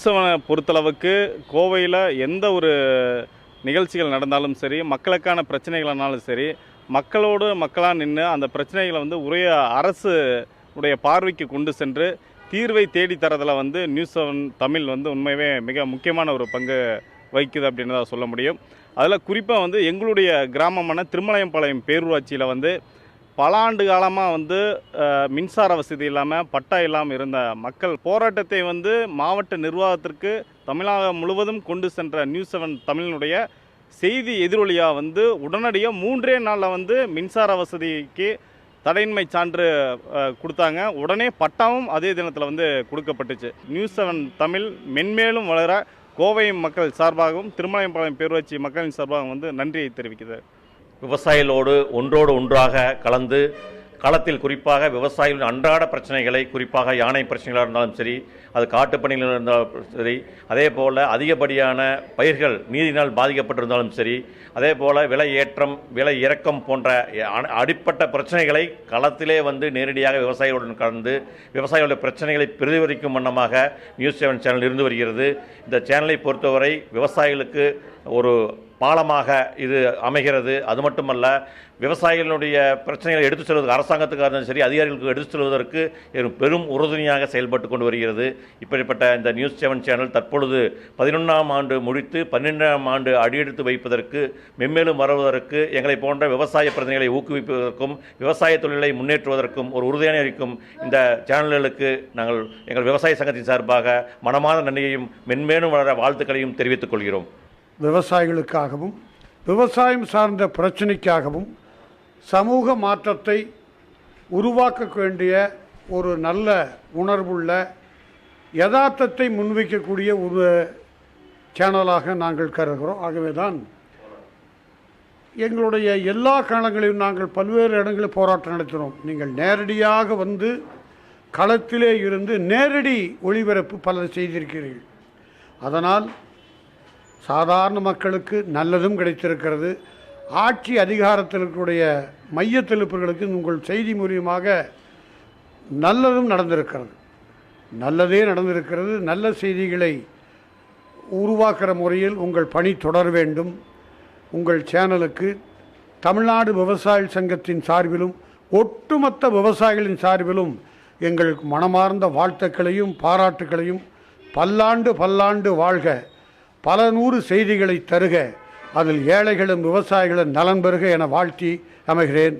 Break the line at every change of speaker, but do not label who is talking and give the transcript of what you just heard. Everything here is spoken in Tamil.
நியூஸ் பொறுத்தளவுக்கு கோவையில் எந்த ஒரு நிகழ்ச்சிகள் நடந்தாலும் சரி மக்களுக்கான பிரச்சனைகளானாலும் சரி மக்களோடு மக்களாக நின்று அந்த பிரச்சனைகளை வந்து உரிய அரசு உடைய பார்வைக்கு கொண்டு சென்று தீர்வை தேடி தரதில் வந்து நியூஸ் செவன் தமிழ் வந்து உண்மையவே மிக முக்கியமான ஒரு பங்கு வகிக்குது அப்படின்னு தான் சொல்ல முடியும். அதில் குறிப்பாக வந்து எங்களுடைய கிராமமான திருமலையம்பாளையம் பேரூராட்சியில் வந்து பல ஆண்டு காலமாக வந்து மின்சார வசதி இல்லாமல் பட்டா இல்லாமல் இருந்த மக்கள் போராட்டத்தை வந்து மாவட்ட நிர்வாகத்திற்கு தமிழகம் முழுவதும் கொண்டு சென்ற நியூஸ் செவன் தமிழினுடைய செய்தி எதிரொலியாக வந்து உடனடியாக மூன்றே நாளில் வந்து மின்சார வசதிக்கு தடையின்மை சான்று கொடுத்தாங்க. உடனே பட்டாவும் அதே தினத்தில் வந்து கொடுக்கப்பட்டுச்சு. நியூஸ் செவன் தமிழ் மென்மேலும் வளர கோவை மக்கள் சார்பாகவும் திருமலையம்பாளையம் பேரூராட்சி மக்களின் சார்பாகவும் வந்து நன்றியை தெரிவிக்கிறது.
விவசாயிகளோடு ஒன்றோடு ஒன்றாக கலந்து களத்தில் குறிப்பாக விவசாயிகளின் அன்றாட பிரச்சனைகளை குறிப்பாக யானை பிரச்சனைகளாக இருந்தாலும் சரி அது காட்டுப்பணிகள் இருந்தாலும் சரி அதே போல் அதிகப்படியான பயிர்கள் நீரினால் பாதிக்கப்பட்டிருந்தாலும் சரி அதே போல் விலை ஏற்றம் விலை இறக்கம் போன்ற அ- அடிப்பட்ட பிரச்சனைகளை களத்திலே வந்து நேரடியாக விவசாயிகளுடன் கலந்து விவசாயிகளுடைய பிரச்சனைகளை பிரதிபலிக்கும் வண்ணமாக நியூஸ் செவன் சேனல் இருந்து வருகிறது. இந்த சேனலை பொறுத்தவரை விவசாயிகளுக்கு ஒரு பாலமாக இது அமைகிறது. அது மட்டுமல்ல விவசாயிகளுடைய பிரச்சனைகளை எடுத்துச் செல்வதற்கு அரசாங்கத்துக்காக இருந்தாலும் சரி அதிகாரிகளுக்கு எடுத்துச் செல்வதற்கு பெரும் உறுதுணையாக செயல்பட்டு கொண்டு வருகிறது. இப்படிப்பட்ட இந்த நியூஸ் செவன் சேனல் தற்பொழுது பதினொன்றாம் ஆண்டு முடித்து பன்னிரெண்டாம் ஆண்டு அடியெடுத்து வைப்பதற்கு மென்மேலும் வருவதற்கு எங்களை போன்ற விவசாய பிரதிநிதிகளை ஊக்குவிப்பதற்கும் விவசாய தொழிலை முன்னேற்றுவதற்கும் ஒரு உறுதியான இருக்கும் இந்த சேனல்களுக்கு நாங்கள் எங்கள் விவசாய சங்கத்தின் சார்பாக மனமான நன்றியையும் மென்மேலும் வளர வாழ்த்துக்களையும் தெரிவித்துக் கொள்கிறோம்.
விவசாயிகளுக்காகவும் விவசாயம் சார்ந்த பிரச்சனைக்காகவும் சமூக மாற்றத்தை உருவாக்க வேண்டிய ஒரு நல்ல உணர்வுள்ள யதார்த்தத்தை முன்வைக்கக்கூடிய ஒரு சேனலாக நாங்கள் கருதுகிறோம். ஆகவே தான் எங்களுடைய எல்லா காலங்களிலும் நாங்கள் பல்வேறு இடங்களில் போராட்டம் நடத்தினோம். நீங்கள் நேரடியாக வந்து களத்திலே இருந்து நேரடி ஒளிபரப்பு பலர் செய்திருக்கிறீர்கள். அதனால் சாதாரண மக்களுக்கு நல்லதும் கிடைத்திருக்கிறது. ஆட்சி அதிகாரத்திற்குடைய மையத்தெழுப்புகளுக்கு உங்கள் செய்தி மூலியமாக நல்லதும் நடந்திருக்கிறது. நல்லதே நடந்திருக்கிறது. நல்ல செய்திகளை உருவாக்குற முறையில் உங்கள் பணி தொடர வேண்டும். உங்கள் சேனலுக்கு தமிழ்நாடு விவசாய சங்கத்தின் சார்பிலும் ஒட்டுமொத்த விவசாயிகளின் சார்பிலும் எங்களுக்கு மனமார்ந்த வாழ்த்துக்களையும் பாராட்டுக்களையும் பல்லாண்டு பல்லாண்டு வாழ்க. பல நூறு செய்திகளை தருக. அதில் ஏழைகளும் விவசாயிகளும் நலன் பெறுக என வாழ்த்தி அமைகிறேன்.